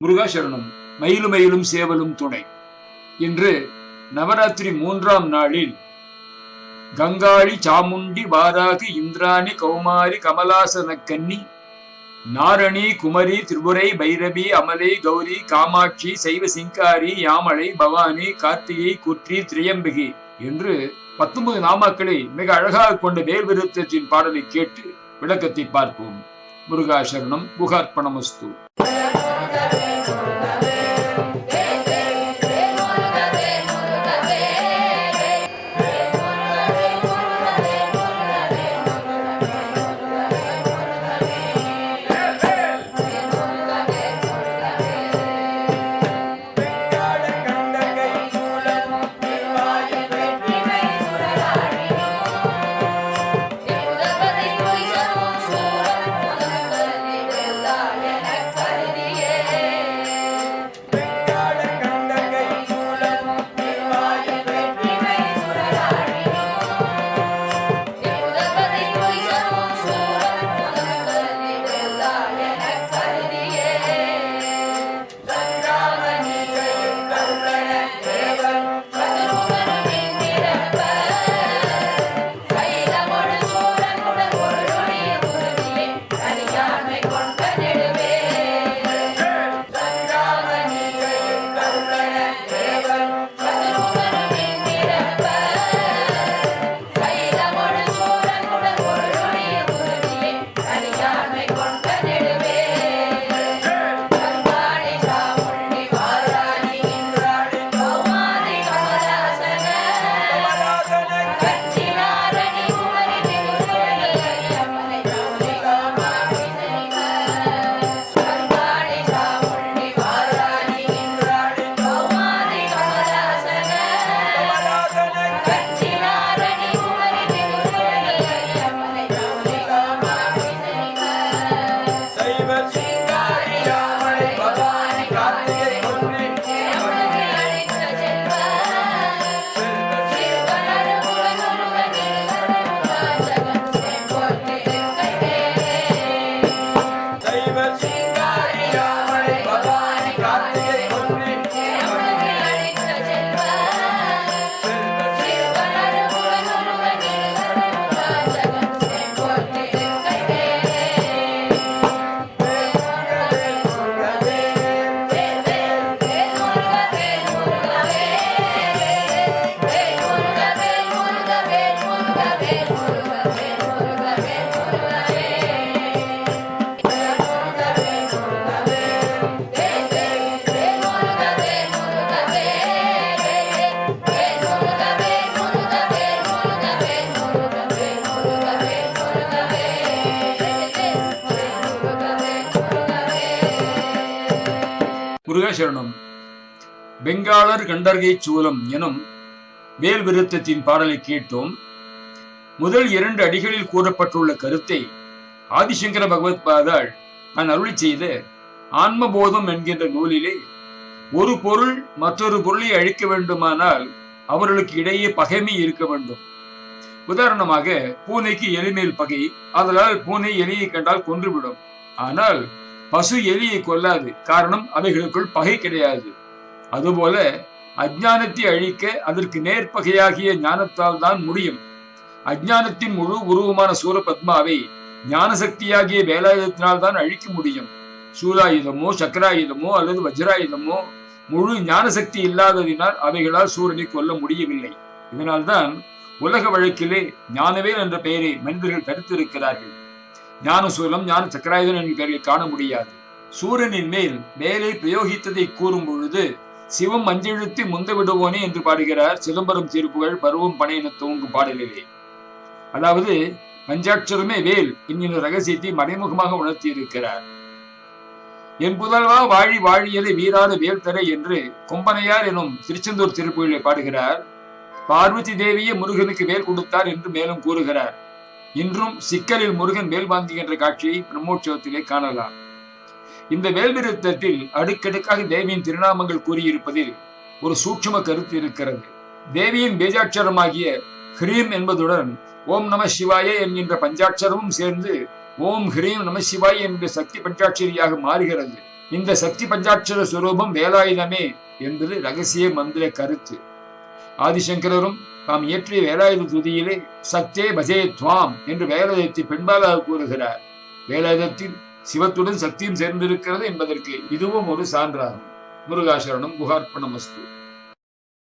முருகாசரணம் மயிலும் மயிலும் சேவலும் துணை. இன்று நவராத்திரி மூன்றாம் நாளில் கங்காளி சாமுண்டி வாராகி இந்திராணி கௌமாரி கமலாசன கன்னி நாரணி குமரி திரிபுரை பைரவி அமலை கௌரி காமாட்சி சைவ சிங்காரி யாமலை பவானி கார்த்திகை குற்றி திரையம்பிகி என்று பத்தொன்பது நாமாக்களை மிக அழகாக கொண்ட வேல் விருத்தத்தின் பாடலை கேட்டு விளக்கத்தை பார்ப்போம். முருகாசரணம் குகார்ப்பணமஸ்து முருகேசரணம். பெங்காளர் கண்டர்கை சூலம் எனும் வேல் விருத்தத்தின் பாடலை கேட்டோம். முதல் இரண்டு அடிகளில் கூறப்பட்டுள்ள கருத்தை ஆதிசங்கர பகவத் பாதாள் நான் அருளி செய்த ஆன்மபோதம் என்கின்ற நூலிலே ஒரு பொருள் மற்றொரு பொருளை அழிக்க வேண்டுமானால் அவர்களுக்கு இடையே பகைமை இருக்க வேண்டும். உதாரணமாக பூனைக்கு எலிமேல் பகை அதனால் பூனை எலியை கண்டால் கொன்றுவிடும். ஆனால் பசு எலியை கொல்லாது. காரணம் அவைகளுக்குள் பகை கிடையாது. அதுபோல அஜானத்தை அழிக்க அதற்கு நேர்பகையாகிய ஞானத்தால் தான் முடியும். அஜானத்தின் முழு உருவமான சூரபத்மாவை ஞான சக்தியாகிய வேலாயுதத்தினால் தான் அழிக்க முடியும். சூலாயுதமோ சக்கராயுதமோ அல்லது வஜ்ராயுதமோ முழு ஞான சக்தி இல்லாததினால் அவைகளால் சூரனை கொல்ல முடியவில்லை. இதனால்தான் உலக வழக்கிலே ஞானவேல் என்ற பெயரை மனிதர்கள் தடுத்திருக்கிறார்கள். ஞானசூலம் ஞான சக்கராயுதன் என்ற பெயரை காண முடியாது. சூரனின் மேல் மேலே பிரயோகித்ததை கூறும் பொழுது சிவம் அஞ்செழுத்தி முந்த விடுவோனே என்று பாடுகிறார் சிதம்பரம் திருப்புகழ் பருவம் பனையன துவங்கும் பாடலிலே. அதாவது பஞ்சாட்சரமே வேல் என்கிற ரகசியத்தை மறைமுகமாக உணர்த்தி இருக்கிறார் என் புதல்வா வாழி வாழியலை வீராத வேல் தர என்று கொம்பனையார் எனும் திருச்செந்தூர் திருப்புகளை பாடுகிறார். பார்வதி தேவியே முருகனுக்கு வேல் கொடுத்தார் என்று மேலும் கூறுகிறார். இன்றும் சிக்கலில் முருகன் வேல் வாங்குகின்ற காட்சியை பிரம்மோற்சவத்திலே காணலாம். இந்த வேல்விருத்தத்தில் அடுக்கடுக்காக தேவியின் திருநாமங்கள் கூறியிருப்பதில் ஒரு சூட்சும கருத்து இருக்கிறது. தேவியின் பேஜாட்சரமாகிய ஹ்ரீம் என்பதுடன் ஓம் நம சிவாய என்கின்ற பஞ்சாட்சரமும் சேர்ந்து ஓம் ஹ்ரீம் நம சிவாய் என்ற சக்தி பஞ்சாட்சரியாக மாறுகிறது. இந்த சக்தி பஞ்சாட்சர சுரூபம் வேலாயுதமே என்பது ரகசிய மந்திர கருத்து. ஆதிசங்கரரும் தாம் இயற்றிய வேலாயுத துதியிலே சக்தே பஜே துவாம் என்று வேலாயுதத்தை பெண்பாலாக கூறுகிறார். வேலாயுதத்தில் சிவத்துடன் சக்தியும் சேர்ந்திருக்கிறது என்பதற்கு இதுவும் ஒரு சான்றாகும். முருகாசரணம் குகார்ப்பணம் வஸ்து